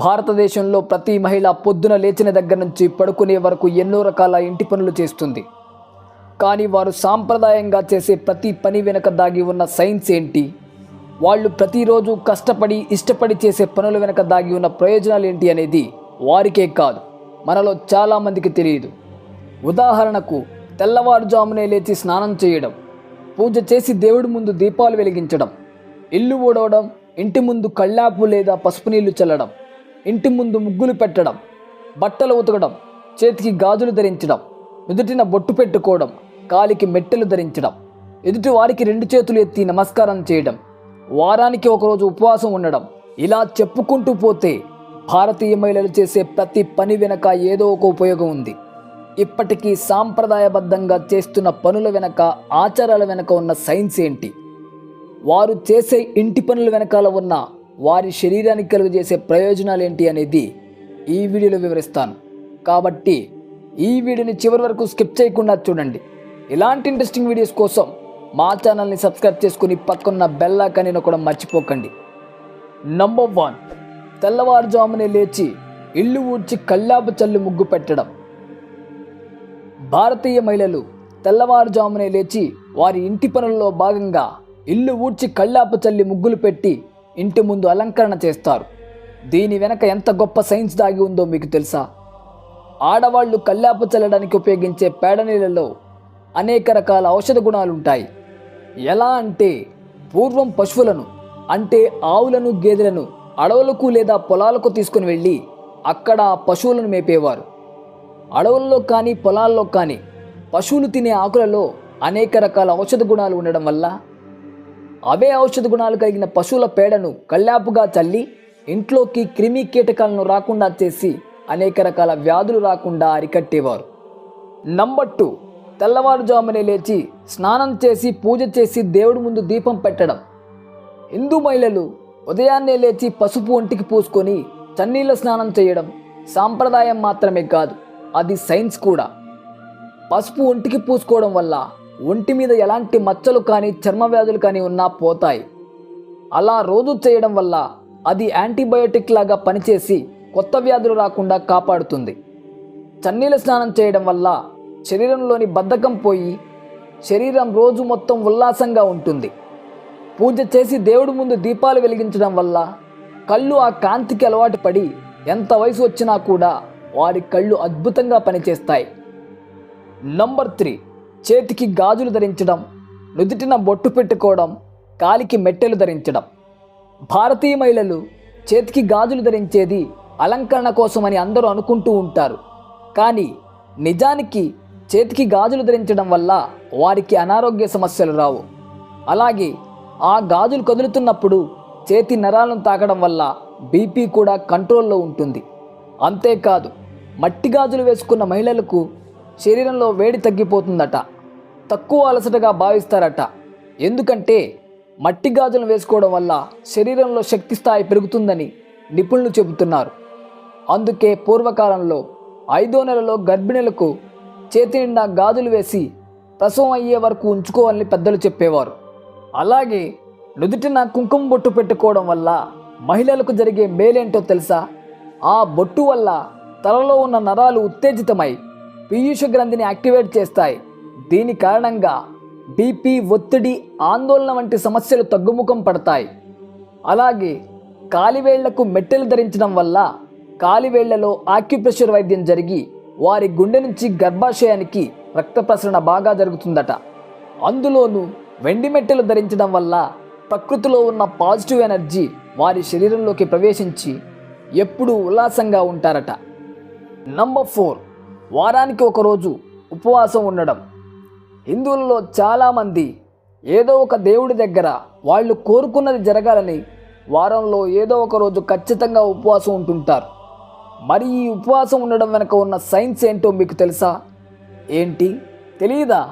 భారతదేశంలో ప్రతి మహిళ పొద్దున లేచిన దగ్గర నుంచి పడుకునే వరకు ఎన్నో రకాల ఇంటి పనులు చేస్తుంది. కానీ వారు సాంప్రదాయంగా చేసే ప్రతి పని వెనుక దాగి ఉన్న సైన్స్ ఏంటి? వాళ్ళు ప్రతిరోజు కష్టపడి ఇష్టపడి చేసే పనుల వెనుక దాగి ఉన్న ప్రయోజనాలు ఏంటి అనేది వారికే కాదు మనలో చాలామందికి తెలియదు. ఉదాహరణకు తెల్లవారుజామునే లేచి స్నానం చేయడం పూజ చేసి దేవుడి ముందు దీపాలు వెలిగించడం ఇల్లు ఊడవడం ఇంటి ముందు కళ్ళాపు లేదా పసుపు నీళ్ళు చల్లడం ఇంటి ముందు ముగ్గులు పెట్టడం బట్టలు ఉతకడం చేతికి గాజులు ధరించడం నుదుటిన బొట్టు పెట్టుకోవడం కాలికి మెట్టెలు ధరించడం ఎదుటి వారికి రెండు చేతులు ఎత్తి నమస్కారం చేయడం వారానికి ఒకరోజు ఉపవాసం ఉండడం ఇలా చెప్పుకుంటూ పోతే భారతీయ మహిళలు చేసే ప్రతి పని వెనక ఏదో ఒక ఉపయోగం ఉంది. ఇప్పటికీ సాంప్రదాయబద్ధంగా చేస్తున్న పనుల వెనక ఆచారాల వెనక ఉన్న సైన్స్ ఏంటి? వారు చేసే ఇంటి పనుల వెనకాల ఉన్న వారి శరీరానికి కలుగజేసే ప్రయోజనాలు ఏంటి అనేది ఈ వీడియోలో వివరిస్తాను. కాబట్టి ఈ వీడియోని చివరి వరకు స్కిప్ చేయకుండా చూడండి. ఇలాంటి ఇంట్రెస్టింగ్ వీడియోస్ కోసం మా ఛానల్ని సబ్స్క్రైబ్ చేసుకుని పక్కన్న బెల్లాకని కూడా మర్చిపోకండి. నంబర్ వన్ తెల్లవారుజామునే లేచి ఇల్లు ఊడ్చి కల్లాపు చల్లి ముగ్గు పెట్టడం. భారతీయ మహిళలు తెల్లవారుజామునే లేచి వారి ఇంటి పనుల్లో భాగంగా ఇల్లు ఊడ్చి కళ్ళాపు చల్లి ముగ్గులు పెట్టి ఇంటి ముందు అలంకరణ చేస్తారు. దీని వెనక ఎంత గొప్ప సైన్స్ దాగి ఉందో మీకు తెలుసా? ఆడవాళ్ళు కల్లాపు చల్లడానికి ఉపయోగించే పేడ నీళ్ళలో అనేక రకాల ఔషధ గుణాలు ఉంటాయి. ఎలా అంటే పూర్వం పశువులను అంటే ఆవులను గేదెలను అడవులకు లేదా పొలాలకు తీసుకుని వెళ్ళి అక్కడ పశువులను మేపేవారు. అడవుల్లో కానీ పొలాల్లో కానీ పశువులు తినే ఆకులలో అనేక రకాల ఔషధ గుణాలు ఉండడం వల్ల అవే ఔషధ గుణాలు కలిగిన పశువుల పేడను కల్లాపుగా చల్లి ఇంట్లోకి క్రిమి కీటకాలను రాకుండా చేసి అనేక రకాల వ్యాధులు రాకుండా అరికట్టేవారు. నంబర్ టూ తెల్లవారుజామునే లేచి స్నానం చేసి పూజ చేసి దేవుడి ముందు దీపం పెట్టడం. హిందూ మహిళలు ఉదయాన్నే లేచి పసుపు ఒంటికి పూసుకొని చన్నీళ్ళ స్నానం చేయడం సాంప్రదాయం మాత్రమే కాదు అది సైన్స్ కూడా. పసుపు ఒంటికి పూసుకోవడం వల్ల ఒంటి మీద ఎలాంటి మచ్చలు కానీ చర్మ వ్యాధులు కానీ ఉన్నా పోతాయి. అలా రోజు చేయడం వల్ల అది యాంటీబయోటిక్ లాగా పనిచేసి కొత్త వ్యాధులు రాకుండా కాపాడుతుంది. చన్నీళ్ళ స్నానం చేయడం వల్ల శరీరంలోని బద్ధకం పోయి శరీరం రోజు మొత్తం ఉల్లాసంగా ఉంటుంది. పూజ చేసి దేవుడి ముందు దీపాలు వెలిగించడం వల్ల కళ్ళు ఆ కాంతికి అలవాటు పడి ఎంత వయసు వచ్చినా కూడా వారి కళ్ళు అద్భుతంగా పనిచేస్తాయి. నంబర్ త్రీ చేతికి గాజులు ధరించడం నుదుటిన బొట్టు పెట్టుకోవడం కాలికి మెట్టెలు ధరించడం. భారతీయ మహిళలు చేతికి గాజులు ధరించేది అలంకరణ కోసమని అందరూ అనుకుంటూ ఉంటారు. కానీ నిజానికి చేతికి గాజులు ధరించడం వల్ల వారికి అనారోగ్య సమస్యలు రావు. అలాగే ఆ గాజులు కదులుతున్నప్పుడు చేతి నరాలను తాకడం వల్ల బీపీ కూడా కంట్రోల్లో ఉంటుంది. అంతేకాదు మట్టి గాజులు వేసుకున్న మహిళలకు శరీరంలో వేడి తగ్గిపోతుందట. తక్కువ అలసటగా భావిస్తారట. ఎందుకంటే మట్టి గాజులు వేసుకోవడం వల్ల శరీరంలో శక్తి స్థాయి పెరుగుతుందని నిపుణులు చెబుతున్నారు. అందుకే పూర్వకాలంలో ఐదో నెలలో గర్భిణులకు చేతి నిండా గాజులు వేసి ప్రసవం అయ్యే వరకు ఉంచుకోవాలని పెద్దలు చెప్పేవారు. అలాగే నుదుటిన కుంకుమ బొట్టు పెట్టుకోవడం వల్ల మహిళలకు జరిగే మేలేంటో తెలుసా? ఆ బొట్టు వల్ల తలలో ఉన్న నరాలు ఉత్తేజితమై పీయూష గ్రంథిని యాక్టివేట్ చేస్తాయి. దీని కారణంగా బీపీ ఒత్తిడి ఆందోళన వంటి సమస్యలు తగ్గుముఖం పడతాయి. అలాగే కాలివేళ్ళకు మెట్టెలు ధరించడం వల్ల కాలివేళ్ళలో ఆక్యుప్రెషర్ వైద్యం జరిగి వారి గుండె నుంచి గర్భాశయానికి రక్త ప్రసరణ బాగా జరుగుతుందట. అందులోనూ వెండి మెట్టెలు ధరించడం వల్ల ప్రకృతిలో ఉన్న పాజిటివ్ ఎనర్జీ వారి శరీరంలోకి ప్రవేశించి ఎప్పుడూ ఉల్లాసంగా ఉంటారట. Number four. వారానికి ఒకరోజు ఉపవాసం ఉండడం. హిందువులలో చాలామంది ఏదో ఒక దేవుడి దగ్గర వాళ్ళు కోరుకున్నది జరగాలని వారంలో ఏదో ఒక రోజు ఖచ్చితంగా ఉపవాసం ఉంటుంటారు. మరి ఈ ఉపవాసం ఉండడం వెనుక ఉన్న సైన్స్ ఏంటో మీకు తెలుసా? ఏంటి? తెలియదా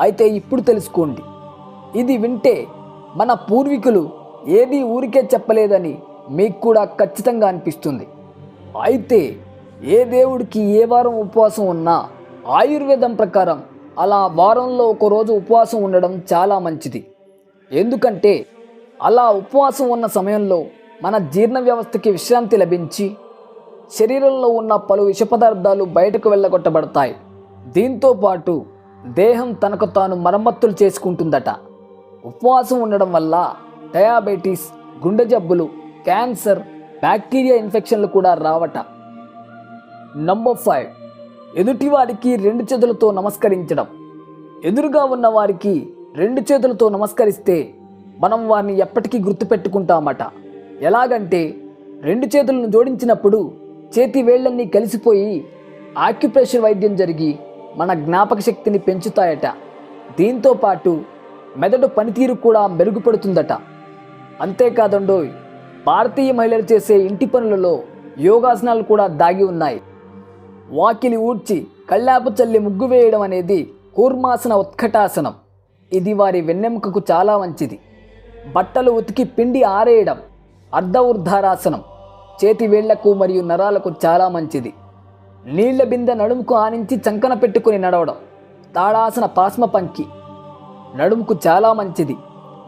అయితే ఇప్పుడు తెలుసుకోండి. ఇది వింటే మన పూర్వీకులు ఏది ఊరికే చెప్పలేదని మీకు కూడా ఖచ్చితంగా అనిపిస్తుంది. అయితే ఏ దేవుడికి ఏ వారం ఉపవాసం ఉన్నా ఆయుర్వేదం ప్రకారం అలా వారంలో ఒకరోజు ఉపవాసం ఉండడం చాలా మంచిది. ఎందుకంటే అలా ఉపవాసం ఉన్న సమయంలో మన జీర్ణ వ్యవస్థకి విశ్రాంతి లభించి శరీరంలో ఉన్న పలు విష పదార్థాలు బయటకు వెళ్ళగొట్టబడతాయి. దీంతో పాటు దేహం తనకు తాను మరమ్మత్తులు చేసుకుంటుందట. ఉపవాసం ఉండడం వల్ల డయాబెటీస్ గుండె జబ్బులు క్యాన్సర్ బ్యాక్టీరియా ఇన్ఫెక్షన్లు కూడా రావట. నంబర్ ఫైవ్ ఎదుటివారికి రెండు చేతులతో నమస్కరించడం. ఎదురుగా ఉన్న వారికి రెండు చేతులతో నమస్కరిస్తే మనం వారిని ఎప్పటికీ గుర్తుపెట్టుకుంటామట. ఎలాగంటే రెండు చేతులను జోడించినప్పుడు చేతి వేళ్ళన్నీ కలిసిపోయి ఆక్యుప్రెషర్ వైద్యం జరిగి మన జ్ఞాపక శక్తిని పెంచుతాయట. దీంతో పాటు మెదడు పనితీరు కూడా మెరుగుపడుతుందట. అంతేకాదండోయ్ భారతీయ మహిళలు చేసే ఇంటి పనులలో యోగాసనాలు కూడా దాగి ఉన్నాయి. వాకిలి ఊడ్చి కళ్ళాపు చల్లి ముగ్గు వేయడం అనేది కూర్మాసన ఉత్కటాసనం. ఇది వారి వెన్నెముకకు చాలా మంచిది. బట్టలు ఉతికి పిండి ఆరేయడం అర్ధ ఉర్ధారాసనం చేతి వేళ్ళకు మరియు నరాలకు చాలా మంచిది. నీళ్ళ బిందె నడుముకు ఆనించి చంకన పెట్టుకుని నడవడం తాడాసన పాస్మ పంకి. నడుముకు చాలా మంచిది.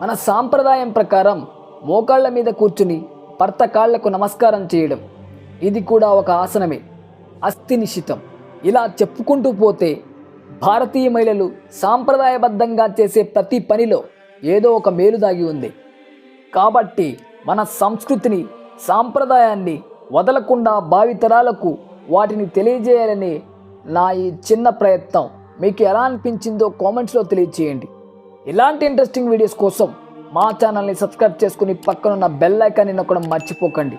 మన సాంప్రదాయం ప్రకారం మోకాళ్ళ మీద కూర్చుని భర్త కాళ్ళకు నమస్కారం చేయడం. ఇది కూడా ఒక ఆసనమే. అస్థినిశితం ఇలా చెప్పుకుంటూ పోతే భారతీయ మహిళలు సాంప్రదాయబద్ధంగా చేసే ప్రతి పనిలో ఏదో ఒక మేలు దాగి ఉంది. కాబట్టి మన సంస్కృతిని సాంప్రదాయాన్ని వదలకుండా భావితరాలకు వాటిని తెలియజేయాలని నా ఈ చిన్న ప్రయత్నం. మీకు ఎలా అనిపించిందో కామెంట్స్లో తెలియజేయండి ఇలాంటి ఇంట్రెస్టింగ్ వీడియోస్ కోసం మా ఛానల్ని సబ్స్క్రైబ్ చేసుకుని పక్కనున్న బెల్ ఐకాన్ని నొక్కడం మర్చిపోకండి.